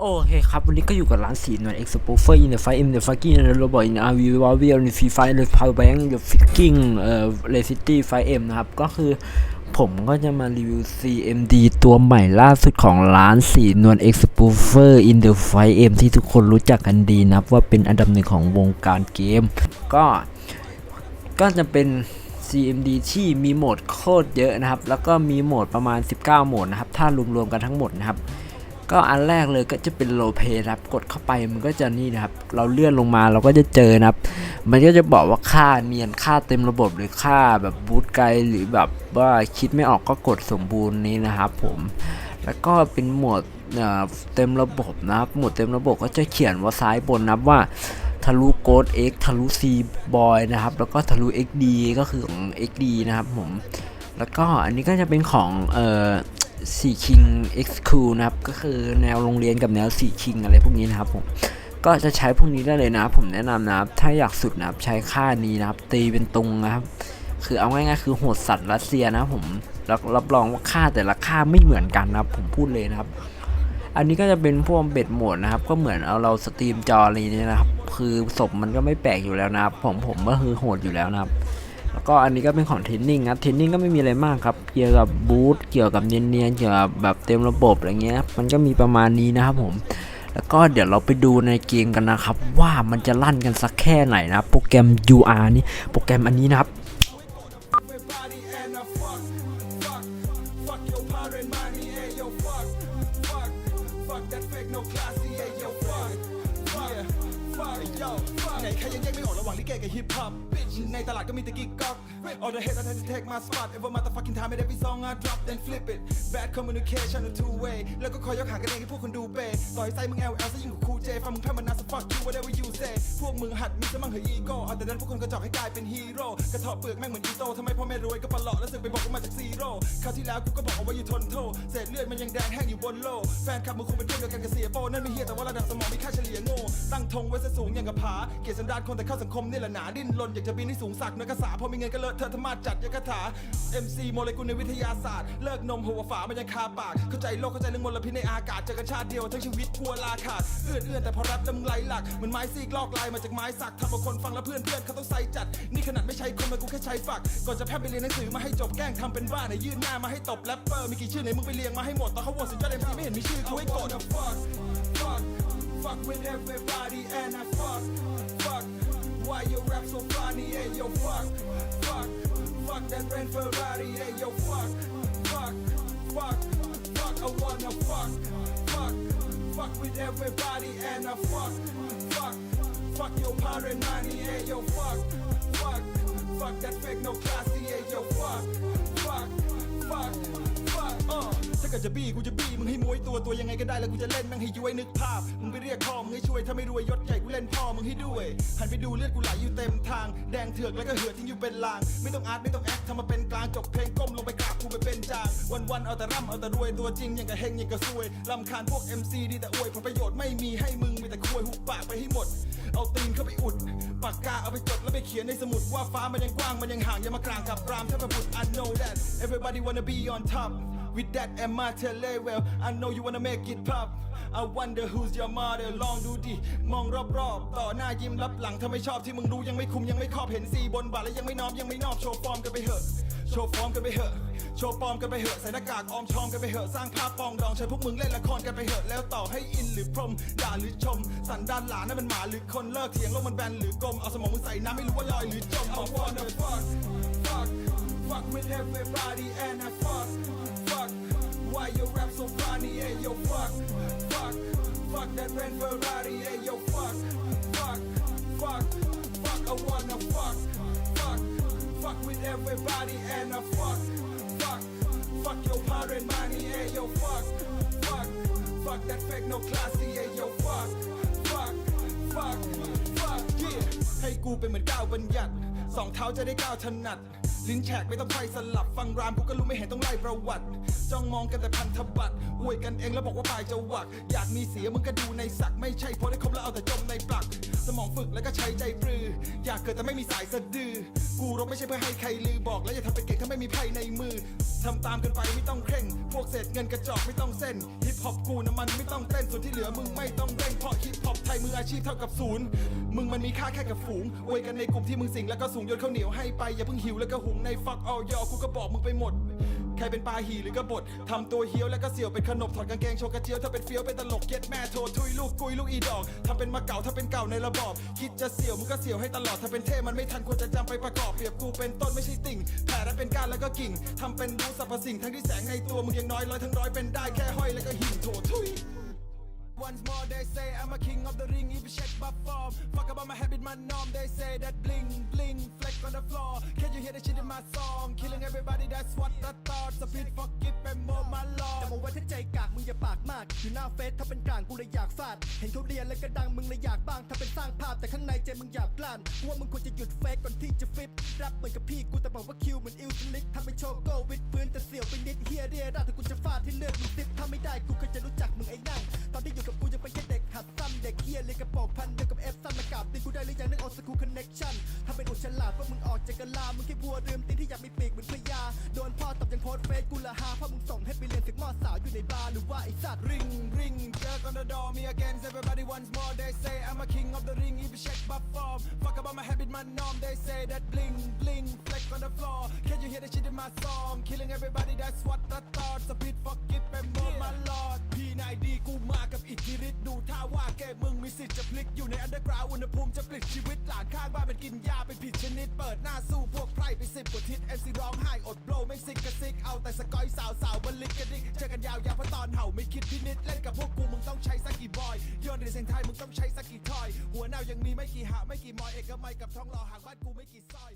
โอเคครับ วันนี้ก็อยู่กับร้านสีหน่วย Expofer in the fight in the fucking in the robot in RV w a r v i l in the free fire in the power bank the fucking เอ่อ r e c i t y 5M นะครับ ก็คือผมก็จะมารีวิว CMD ตัวใหม่ล่าสุดของร้านสีนวล Expofer in the 5M ที่ทุกคนรู้จักกันดีนะครับว่าเป็นอันดับหนึ่งของวงการเกม ก็ก็จะเป็น CMD ที่มีโหมดโคตรเยอะนะครับ แล้วก็มีโหมดประมาณ 19 โหมดนะครับ ถ้ารวมๆกันทั้งหมดนะครับ ก็อันแรกเลยก็จะเป็นโลเพครับ กดเข้าไปมันก็จะนี่นะครับ เราเลื่อนลงมาเราก็จะเจอนะครับ มันก็จะบอกว่าค่าเนียนค่าเต็มระบบหรือค่าแบบบูตไกลหรือแบบว่าคิดไม่ออกก็กดสมบูรณ์นี้นะครับผมแล้วก็เป็นหมวดเอ่อเต็มระบบนะครับ หมวดเต็มระบบก็จะเขียนว่าซ้ายบนนะครับว่าทะลุโกด X ทะลุ C บอยนะครับ แล้วก็ทะลุ XD ก็คือของ XD นะครับผม แล้วก็อันนี้ก็จะเป็นของเอ่อ สี่คิง X Cool นะครับ ก็คือแนวโรงเรียนกับแนวสี่คิงอะไรพวกนี้นะครับผมก็จะใช้พวกนี้ได้เลยนะผมแนะนำนะครับ ถ้าอยากสุดนะครับใช้ค่านี้นะครับ ตีเป็นตรงนะครับ คือเอาง่ายๆคือโหดสัตว์รัสเซียนะผมรับรับรองว่าค่าแต่ละค่าไม่เหมือนกันนะครับ ผมพูดเลยนะครับ อันนี้ก็จะเป็นพวกเบ็ดโหมดนะครับ ก็เหมือนเอาเราสตรีมจออะไรนี้นะครับ คือศพมันก็ไม่แปลกอยู่แล้วนะครับผมผมก็คือโหดอยู่แล้วนะครับ ก็อันนี้ก็เป็นของเทนนิ่งครับเทนนิ่งก็ไม่มีอะไรมากครับเกี่ยวกับบูทเกี่ยวกับเนียนๆเกี่ยวกับแบบเต็มระบบอะไรเงี้ยมันก็มีประมาณนี้นะครับผมแล้วก็เดี๋ยวเราไปดูในเกมกันนะครับ ว่ามันจะลั่นกันสักแค่ไหนนะโปรแกรม UR นี่โปรแกรมอันนี้นะครับ ไหนใครยังแยกไม่ออกระหว่างลิเกกับฮิปฮอปในตลาดก็มีแต่กิ๊กก๊อก all the hate I tend to take my spot every motherfucking time and every song I drop then flip it bad communication a two way แล้วก็คอยยกหางกันเองให้พวกคนดูเปต่อยไส้มึง LL ซะยิ่งกว่าครูเจฟังมึงแพ้มันนาส fuck you whatever you say พวกมึงหัดมีสมั่งเหอะอีโก้เอาแต่นั้นพวกคนกระจอกให้กลายเป็นฮีโร่กระเทาะเปลือกแม่งเหมือนอีโต้ทำไมพ่อแม่รวยก็ปลเลาะแล้วสึกไปบอกว่ามาจากซีโร่คราวที่แล้วกูก็บอกเอาไว้อยู่ทนโทษเศษเลือดมันยังแดงแห้งอยู่บนโลแฟนคลับมึงคงเป็นเพื่อนกันกับเสียโป้นั่นไม่เฮียแต่ว่าระดับสมองมีค่าเฉลี่ยโง่ตั้งธงไว้ซะสูงอย่างกับผาเกียรติสันดานคนแต่เข้าสังคมนี่แหละหนาดิ้นรนอยากจะบินให้สูงสักเนื้อกระสาพอมีเงินก็เลอะเทอะธรรมาจัดยาคาถา MC โมเลกุลในวิทยาศาสตร์ เลิกนมหัวฝามันยังคาปาก เข้าใจโลกเข้าใจเรื่องมลพิษในอากาศเจอกันชาติเดียวทั้งชีวิตพัวลาขาดเอื้อนเอื้อนแต่พอรับแล้วมึงไหลหลักเหมือนไม้ซีกลอกลายมาจากไม้สักทำเอาคนฟังแล้วเพื่อนเพื่อนเขาต้องใส่จัด นี่ขนาดไม่ใช่คนมันกูแค่ใช้ฝัก ก่อนจะแพร่ไปเรียนหนังสือมาให้จบแกล้งทำเป็นบ้าไหนยื่นหน้ามาให้ตบแรปเปอร์มีกี่ชื่อไหนมึงไปเรียงมาให้หมดตอนเขาโหวตสุดยอด MC ไม่เห็นมีชื่อกูให้กด fuck fuck fuck with everybody fuck that Ren Ferrari hey yo fuck fuck fuck fuck I wanna fuck fuck fuck with everybody and I fuck fuck fuck your parent money hey yo fuck fuck fuck that fake no classy hey yo fuck fuck fuck ออถ้าเกิดจะบี้กูจะบี้มึงให้มวยตัวตัวยังไงก็ได้แล้วกูจะเล่นแม่งให้ย้วยนึกภาพมึงไปเรียกพ่อมึงให้ช่วยถ้าไม่รวยยศใหญ่กูเล่นพ่อมึงให้ด้วยหันไปดูเลือดกูไหลอยู่เต็มทาง แดงเถือกแล้วก็เหือดทิ้งอยู่เป็นลาง ไม่ต้องอาร์ตไม่ต้องแอคทำมาเป็นกลางจบเพลงก้มลงไปกราบกูไปเป็นจาง วันวันๆเอาแต่ร่ำเอาแต่รวยตัวจริงอย่างกับเฮงอย่างกับซวยลำคาญพวก MC ดีแต่อวยผลประโยชน์ไม่มีให้มึงมีแต่ควยหุบปากไปให้หมด เอาตีนเข้าไปอุดปากกาเอาไปจดแล้วไปเขียนในสมุดว่าฟ้ามันยังกว้างมันยังห่างอย่ามากลางกับรามถ้าประบุตร I know that everybody wanna be on top with that and my tele well I know you wanna make it pop I wonder who's your mother ลองดูดิ มองรอบๆ ต่อหน้ายิ้มรับหลังถ้าไม่ชอบที่มึงรู้ยังไม่คุมยังไม่ครอบเห็นสีบนบาทแล้วยังไม่น้อมยังไม่นอบโชว์ฟอร์มกันไปเหอะ โชว์ฟอร์มกันไปเหอะ โชว์ปลอมกันไปเหอะ ใส่หน้ากากออมชอมกันไปเหอะ สร้างภาพปองดองใช้พวกมึงเล่นละครกันไปเหอะ แล้วต่อให้อินหรือพรม ด่าหรือชม สันดานหลานนั่นมันหมาหรือคนเลิกเถียงโลกมันแบนหรือกลม เอาสมองมึงใส่น้ำไม่รู้ว่าลอยหรือจม I wanna fuck fuck fuck with everybody and I fuck why your rap so funny hey yo fuck fuck fuck that Ren Ferrari hey yo fuck fuck fuck fuck I wanna fuck fuck fuck with everybody and I fuck fuck fuck your parent money hey yo fuck fuck fuck that fake no classy hey yo fuck fuck fuck fuck yeah ให้กูเป็นเหมือนก้าวบัญญัติสองเท้าจะได้ก้าวถนัด ลิ้นแฉกไม่ต้องไฟสลับฟังรามกูก็รู้ไม่เห็นต้องไล่ประวัติ จ้องมองกันแต่พันธบัตรอวยกันเองแล้วบอกว่าปลายจะหวัก อยากมีเสียมึงก็ดูในสัก ไม่ใช่โพสได้ครบแล้วเอาแต่จมในปลัก สมองฝึกแล้วก็ใช้ใจปรือ อยากเกิดแต่ไม่มีสายสะดือ กูรบไม่ใช่เพื่อให้ใครลือบอก แล้วอย่าทำเป็นเก่งถ้าไม่มีไพ่ในมือทำตามกันไปไม่ต้องเคร่ง เงินกระจอกไม่ต้องเส้นฮิปฮอปกูน้ำมันไม่ต้องเต้นส่วนที่เหลือมึงไม่ต้องเร่งเพราะฮิปฮอปไทยมืออาชีพเท่ากับศูนย์มึงมันมีค่าแค่กับฝูงอวยกันในกลุ่มที่มึงสิงแล้วก็สูงยนข้าเหนียวให้ไปอย่าเพิ่งหิวแล้วก็หุงในฟักออยอกูก็บอกมึงไปหมด ใครเป็นปลาหีหรือกบฏทำตัวเฮี้ยวแล้วก็เสี่ยวเป็นขนบถอดกางเกงโชว์กระเจียวถ้าเป็นเฟี้ยวเป็นตลกเย็ดแม่โทรทุยลูกกุยลูกอีดอกทำเป็นมาเก่าถ้าเป็นเก่าในระบอบ คิดจะเสี่ยวมึงก็เสี่ยวให้ตลอดถ้าเป็นเท่มันไม่ทันควรจะจำไปประกอบเปรียบกูเป็นต้นไม่ใช่ติ่งแผ่และเป็นก้านแล้วก็กิ่งทำเป็นรู้สรรพสิ่งทั้งที่แสงในตัวมึงยังน้อยร้อยทั้งร้อยเป็นได้แค่ห้อยแล้วก็หิ่งโถทุย Once more they say I'm a king of the ring if you check my form Fuck about my habit my norm they say that bling bling fleck on the floor hear the shit in my song Killing everybody that's what I thought So please forgive and more my lord เอาไว้ถ้าใจกากมึงอย่าปากมาก อยู่หน้าเฟซถ้าเป็นกลางกูเลยอยากฟาด เห็นเขาเรียนแล้วก็ดังมึงเลยอยากบ้าง ถ้าเป็นสร้างภาพแต่ข้างในใจมึงอยากกลั้นกูว่ามึงควรจะหยุดเฟซก่อนที่จะฟิปรับเหมือนกับพี่กูแต่บอกว่าคิวเหมือนอิลสลิกทำเป็นโชว์โก้วิดพื้นแต่เสียวไปนิดเฮียเรียราถ้ากูจะฟาดที่เลือกมึงซิปถ้าไม่ได้กูก็จะรู้จักมึงไอ้นั่งตอนที่อยู่กับกูยังเป็นแค่เด็กหัดเด็กเฮี ยเลยกระโปรงพันเดียวกับเอฟซ้ำมากราบตีนกูได้หรือยังนึกออกสกูคอนเน็กชั่นถ้าเป็นอุฉลาดว่ามึงออกจากกะลา มึงแค่บัวเดิมตีนที่อยากมีปีกเหมือนพญาโดนพ่อตบยังโพสเฟซกูละหาเพราะมึงส่งให้ไปเรียนถึงมอสาวอยู่ในบาร์หรือว่าไอ้สัตว์ Ring ring jerk on the door me again everybody once more they say I'm a king of the ring if you check my form Fuck about my habit my norm they say that bling bling fleck on the floor Can you hear the shit in my song Killing everybody that's what I thought So please forgive ดูท่าว่าแกมึงมีสิทธิ์จะพลิกอยู่ในอันเดอร์กราวอุณหภูมิจะปลิดชีวิตหลานข้างบ้านเป็นกินยาเป็นผิดชนิด เปิดหน้าสู้พวกไพร่ไปสิบกว่าทิศเอ็มซีร้องไห้อดโบลไม่ซิกกระซิกเอาแต่สกอยสาวสาวบนลิกกระดิกเจอกันยาวยาวเพราะตอนเห่าไม่คิดพินิดเล่นกับพวกกูมึงต้องใช้สักกี่บอยโยนในเสียงไทยมึงต้องใช้สักกี่ทอย หัวแนวยังมีไม่กี่หาไม่กี่มอยเอกมัยกับท้องรอหางบ้านกูไม่กี่ซอย